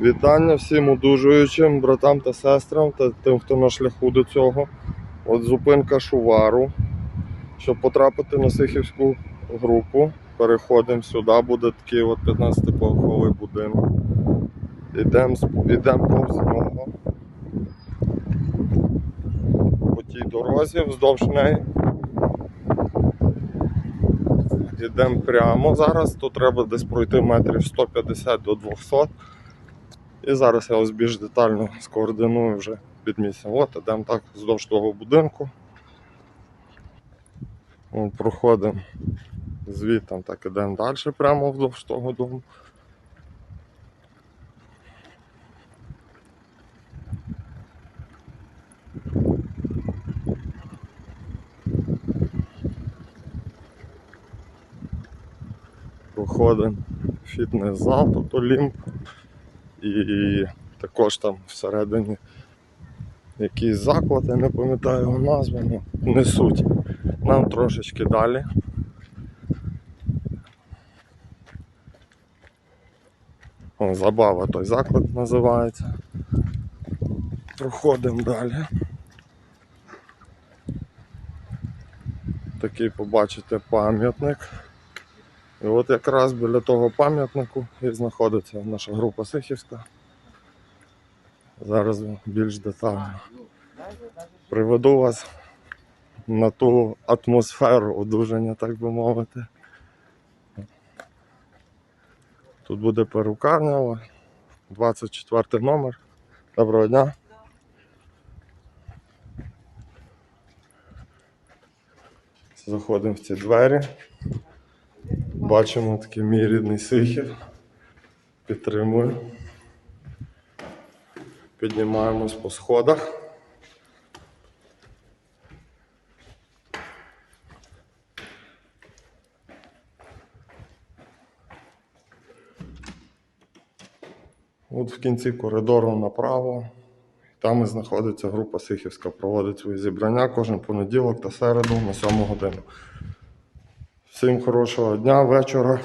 Вітання всім одужуючим, братам та сестрам та тим, хто на шляху до цього. От зупинка Шувару. Щоб потрапити на Сихівську групу, переходимо сюди, буде такий от 15-поверховий будинок. Ідемо ідем повз нього. По тій дорозі вздовж неї. Йдемо прямо зараз, тут треба десь пройти метрів 150 до 200. І зараз я ось більш детально скоординую вже під місцем. От, ідемо так вздовж того будинку. Проходимо звідти, так ідемо далі прямо вздовж того дому. Проходимо фітнес-зал, тут Олімп. І також там всередині якийсь заклад, я не пам'ятаю його назву, ну, не суть. Нам трошечки далі. О, забава той заклад називається. Проходимо далі. Такий побачите пам'ятник. І от якраз біля того пам'ятнику і знаходиться наша група Сихівська. Зараз більш детально приведу вас на ту атмосферу одужання, так би мовити. Тут буде перукарня, 24 номер. Доброго дня. Заходимо в ці двері. Бачимо такий мій рідний Сихів. Підтримую. Піднімаємось по сходах. От в кінці коридору направо. Там і знаходиться група Сихівська, проводить свої зібрання кожен понеділок та середу на 7 годину. Всім хорошого дня, вечора.